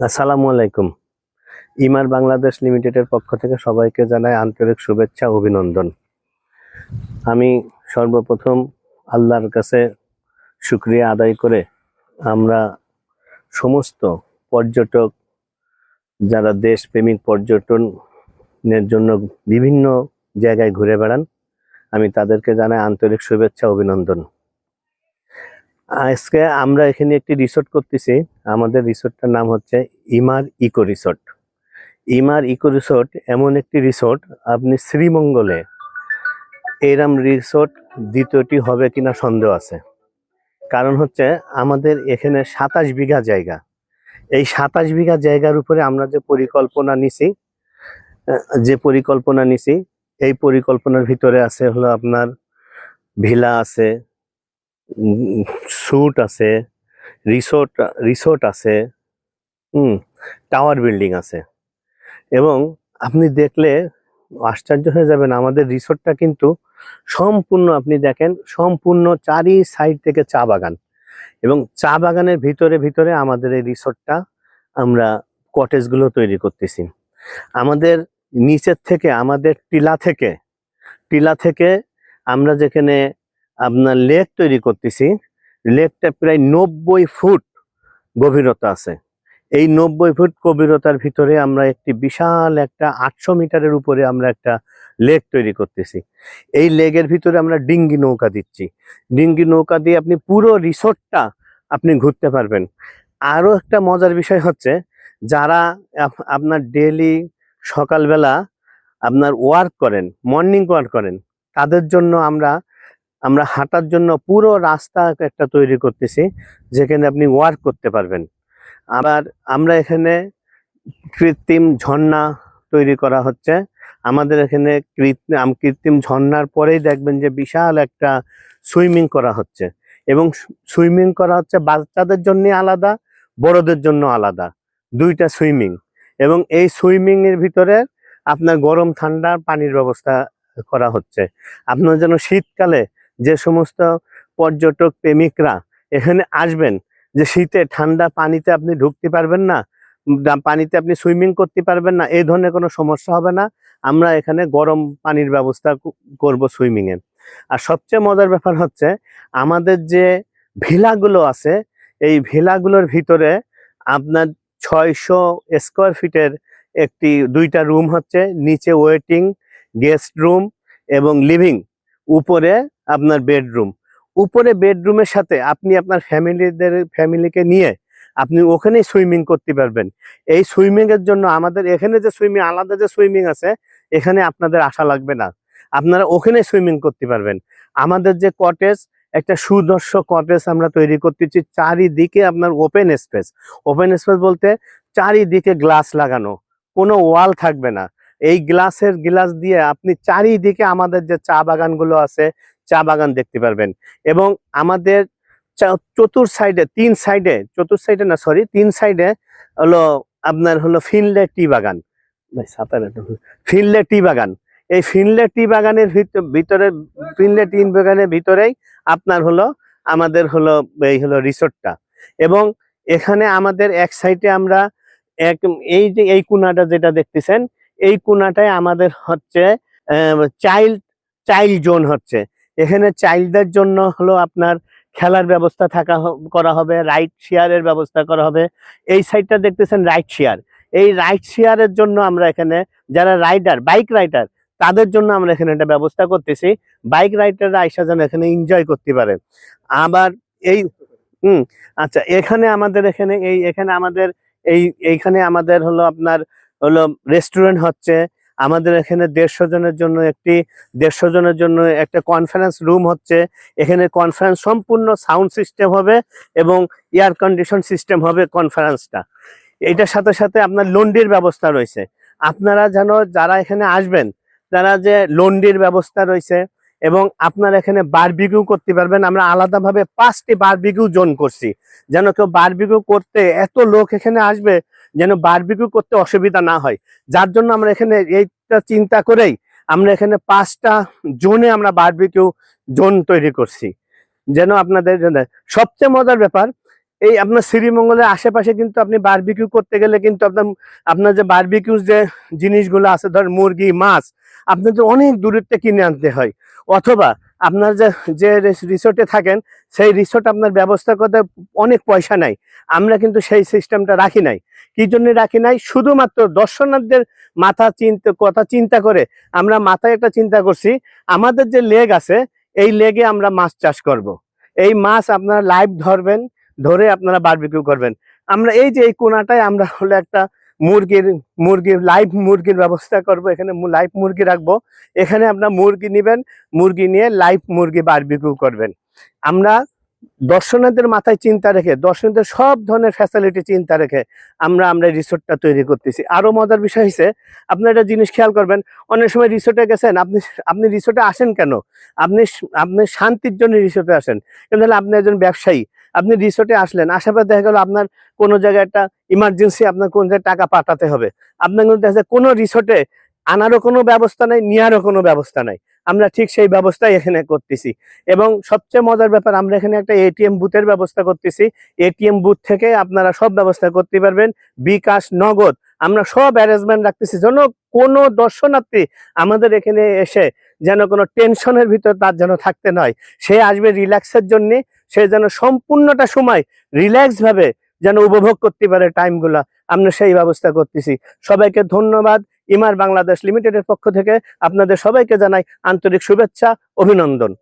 আসসালামু আলাইকুম। ইমার বাংলাদেশ লিমিটেডের পক্ষ থেকে সবাইকে জানাই আন্তরিক শুভেচ্ছা অভিনন্দন। আমি সর্বপ্রথম আল্লাহর কাছে শুক্রিয়া আদায় করে আমরা সমস্ত পর্যটক, যারা দেশপ্রেমিক পর্যটনের জন্য বিভিন্ন জায়গায় ঘুরে বেড়ান, আমি তাদেরকে জানাই আন্তরিক শুভেচ্ছা অভিনন্দন। আজকে আমরা এখানে একটি রিসোর্ট করতেছি। আমাদের রিসোর্টটার নাম হচ্ছে ইমার ইকো রিসোর্ট। ইমার ইকো রিসোর্ট এমন একটি রিসোর্ট, আপনি শ্রীমঙ্গলে এরম রিসোর্ট দ্বিতীয়টি হবে কিনা সন্দেহ আছে। কারণ হচ্ছে আমাদের এখানে সাতাশ বিঘা জায়গা। এই সাতাশ বিঘা জায়গার উপরে আমরা যে পরিকল্পনা নিছি যে পরিকল্পনা নিছি, এই পরিকল্পনার ভিতরে আছে হলো আপনার ভিলা আছে স্যুট আছে, রিসোর্ট রিসোর্ট আছে, হুম, টাওয়ার বিল্ডিং আছে। এবং আপনি দেখলে আশ্চর্য হয়ে যাবেন, আমাদের রিসোর্টটা কিন্তু সম্পূর্ণ আপনি দেখেন, সম্পূর্ণ চারি সাইড থেকে চা বাগান। এবং চা বাগানের ভিতরে ভিতরে আমাদের এই রিসোর্টটা আমরা কটেজগুলো তৈরি করতেছি। আমাদের নিচের থেকে, আমাদের টিলা থেকে টিলা থেকে আমরা যেখানে আপনার লেক তৈরি করতেছি। লেকটা প্রায় নব্বই ফুট গভীরতা আছে। এই নব্বই ফুট গভীরতার ভিতরে আমরা একটি বিশাল একটা আটশো মিটারের উপরে আমরা একটা লেক তৈরি করতেছি। এই লেকের ভিতরে আমরা ডিঙ্গি নৌকা দিচ্ছি। ডিঙ্গি নৌকা দিয়ে আপনি পুরো রিসোর্টটা আপনি ঘুরতে পারবেন। আরও একটা মজার বিষয় হচ্ছে, যারা আপনার ডেলি সকালবেলা আপনার ওয়ার্ক করেন মর্নিং ওয়ার্ক করেন, তাদের জন্য আমরা আমরা হাঁটার জন্য পুরো রাস্তা একটা তৈরি করতেছি, যেখানে আপনি ওয়ার্ক করতে পারবেন। আবার আমরা এখানে কৃত্রিম ঝর্ণা তৈরি করা হচ্ছে। আমাদের এখানে কৃত্রিম কৃত্রিম ঝর্ণার পরেই দেখবেন যে বিশাল একটা সুইমিং করা হচ্ছে। এবং সুইমিং করা হচ্ছে বাচ্চাদের জন্য আলাদা, বড়দের জন্য আলাদা। দুইটা সুইমিং। এবং এই সুইমিং এর ভিতরে আপনার গরম ঠান্ডা পানির ব্যবস্থা করা হচ্ছে। আপনার যেন শীতকালে যে সমস্ত পর্যটক প্রেমিকরা এখানে আসবেন, যে শীতে ঠান্ডা পানিতে আপনি ঢুকতে পারবেন না পানিতে আপনি সুইমিং করতে পারবেন না এই ধরনের কোনো সমস্যা হবে না। আমরা এখানে গরম পানির ব্যবস্থা করব সুইমিং এর আর সবচেয়ে মজার ব্যাপার হচ্ছে, আমাদের যে ভিলাগুলো আছে, এই ভিলাগুলোর ভিতরে আপনার ছয়শো স্কোয়ার ফিটের একটি দুইটা রুম হচ্ছে, নিচে ওয়েটিং, গেস্ট রুম এবং লিভিং। উপরে আপনার বেডরুম উপরে বেডরুমের সাথে আপনি আপনার ফ্যামিলিদের, ফ্যামিলিকে নিয়ে আপনি ওখানেই সুইমিং করতে পারবেন। এই সুইমিং এর জন্য আমাদের এখানে যে সুইমিং, আলাদা যে সুইমিং আছে, এখানে আপনাদের আসা লাগবে না। আপনারা ওখানে সুইমিং করতে পারবেন। আমাদের যে কটেজ একটা সুদর্শ কটেজ আমরা তৈরি করতেছি, চারিদিকে আপনার ওপেন স্পেস ওপেন স্পেস বলতে চারিদিকে গ্লাস লাগানো। কোনো ওয়াল থাকবে না। এই গ্লাসের গ্লাস দিয়ে আপনি চারিদিকে আমাদের যে চা বাগানগুলো আছে, চা বাগান দেখতে পারবেন। এবং আমাদের চতুর সাইডে, তিন সাইডে, চতুর সাইডে না সরি তিন সাইডে হলো আপনার হলো ফিনলে টি বাগান। ফিনলে টি বাগান। এই ফিনলে টি বাগানের ভিত- ভিতরে, ফিনলে টি বাগানের ভিতরেই আপনার হলো, আমাদের হলো, এই হলো রিসোর্টটা। এবং এখানে আমাদের এক সাইডে আমরা এক, এই যে, এই কোনাটা যেটা দেখতেছেন এই কোনাটায় আমাদের হচ্ছে চাইল্ড চাইল্ড জোন হচ্ছে। এখানে চাইল্ডদের জন্য হলো আপনার খেলার ব্যবস্থা থাকা করা হবে, রাইড শেয়ারের ব্যবস্থা করা হবে। এই সাইডটা দেখতেছেন রাইড শেয়ার। এই রাইড শেয়ারের জন্য আমরা এখানে যারা রাইডার, বাইক রাইডার, তাদের জন্য আমরা এখানে একটা ব্যবস্থা করতেছি। বাইক রাইডাররা আইসা যেন এখানে এনজয় করতে পারে। আবার এই, হুম আচ্ছা এখানে আমাদের এখানে এই, এখানে আমাদের এই, এইখানে আমাদের হলো আপনার হলো রেস্টুরেন্ট হচ্ছে। আমাদের এখানে দেড়শো জনের জন্য একটি, দেড়শো জনের জন্য একটা কনফারেন্স রুম হচ্ছে। এখানে কনফারেন্স সম্পূর্ণ সাউন্ড সিস্টেম হবে এবং এয়ার কন্ডিশন সিস্টেম হবে কনফারেন্সটা এটার সাথে সাথে আপনার লন্ডির ব্যবস্থা রয়েছে। আপনারা যেন যারা এখানে আসবেন, তারা যে লন্ডির ব্যবস্থা রয়েছে এবং আপনারা এখানে বারবিকিউ করতে পারবেন। আমরা আলাদাভাবে পাঁচটি বারবিকিউ জোন করছি। যেন কেউ বারবিকিউ করতে এত লোক এখানে আসবে, যেন বারবিকিউ করতে অসুবিধা না হয়। যার জন্য আমরা এখানে এইটা চিন্তা করেই আমরা এখানে পাঁচটা জোনে আমরা বারবিকিউ জোন তৈরি করছি। যেন আপনাদের জন্য সবচেয়ে মজার ব্যাপার, এই আপনার শ্রীমঙ্গলের আশেপাশে কিন্তু আপনি বারবিকিউ করতে গেলে কিন্তু আপনার আপনার যে বারবিকিউ যে জিনিসগুলো আছে, ধর মুরগি, মাছ, আপনাদের অনেক দূরত্বে কিনে আনতে হয়। অথবা আপনার যে যে রিসোর্টে থাকেন, সেই রিসোর্ট আপনার ব্যবস্থা করতে অনেক পয়সা নাই। আমরা কিন্তু সেই সিস্টেমটা রাখি নাই। কি জন্য রাখি নাই? শুধুমাত্র দর্শনার্থীদের মাথা চিন্তা, কথা চিন্তা করে আমরা মাথায় একটা চিন্তা করছি, আমাদের যে লেগ আছে, এই লেগে আমরা মাছ চাষ করব। এই মাছ আপনারা লাইভ ধরবেন, ধরে আপনারা বারবিকিউ করবেন। আমরা এই যে এই কোনাটায় আমরা হলো একটা মুরগির মুরগির লাইভ মুরগির ব্যবস্থা করব। এখানে লাইভ মুরগি রাখব। এখানে আপনার মুরগি নেবেন, মুরগি নিয়ে লাইভ মুরগি বারবিকিউ করবেন। আমরা দর্শনাদের মাথায় চিন্তা রেখে দর্শনার্থীদের সব ধরনের ফ্যাসিলিটি চিন্তা রেখে আমরা আমরা রিসোর্টটা তৈরি করতেছি। আরও মজার বিষয় হচ্ছে আপনার একটা জিনিস খেয়াল করবেন, অনেক সময় রিসোর্টে গেছেন, আপনি আপনি রিসোর্টে আসেন কেন? আপনি আপনি শান্তির জন্য রিসোর্টে আসেন। কিন্তু আপনি একজন ব্যবসায়ী আপনি রিসোর্টে আসলেন, আসার পর দেখা গেল আপনার কোনো জায়গায় একটা ইমার্জেন্সি আপনার কোন জায়গায় টাকা পাঠাতে হবে। আপনার কিন্তু দেখা যায় কোনো রিসোর্টে আনারও কোনো ব্যবস্থা নাই, নেওয়ারও কোনো ব্যবস্থা নাই। আমরা ঠিক সেই ব্যবস্থাই এখানে করতেছি। এবং সবচেয়ে মজার ব্যাপার, আমরা এখানে একটা এটিএম বুথের ব্যবস্থা করতেছি। এটিএম বুথ থেকে আপনারা সব ব্যবস্থা করতে পারবেন। বিকাশ, নগদ, আমরা সব অ্যারেঞ্জমেন্ট রাখতেছি। যেন কোনো দর্শনার্থী আমাদের এখানে এসে যেন কোনো টেনশনের ভিতর তার যেন থাকতে নয়। সে আসবে রিল্যাক্সের জন্য, সে যেন সম্পূর্ণটা সময় রিল্যাক্সভাবে যেন উপভোগ করতে পারে টাইমগুলো। আমরা সেই ব্যবস্থা করতেছি। সবাইকে ধন্যবাদ। ইমার বাংলাদেশ লিমিটেডের পক্ষ থেকে আপনাদের সবাইকে জানাই আন্তরিক শুভেচ্ছা, অভিনন্দন।